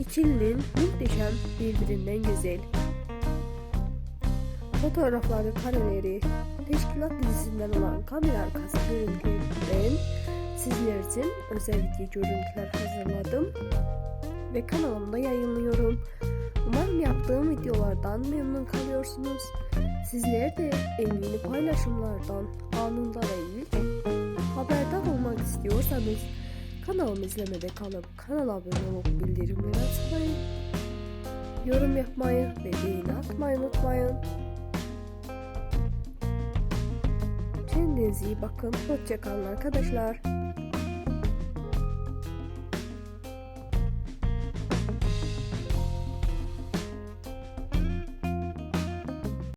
İkilinin muhteşem birbirinden güzel. Fotoğrafları, kareleri, teşkilat dizisinden olan kamera arkası görüntülerinden sizler için özel video görüntüler hazırladım ve kanalımda yayınlıyorum. Umarım yaptığım videolardan memnun kalıyorsunuz. Sizler de en yeni paylaşımlardan anında ve ilk haberdar olmak istiyorsanız kanalımı izlemede kalıp kanala abone olup bildirimleri yorum yapmayı ve beğeni atmayı unutmayın. Kendinize iyi bakın. Hoşçakalın arkadaşlar.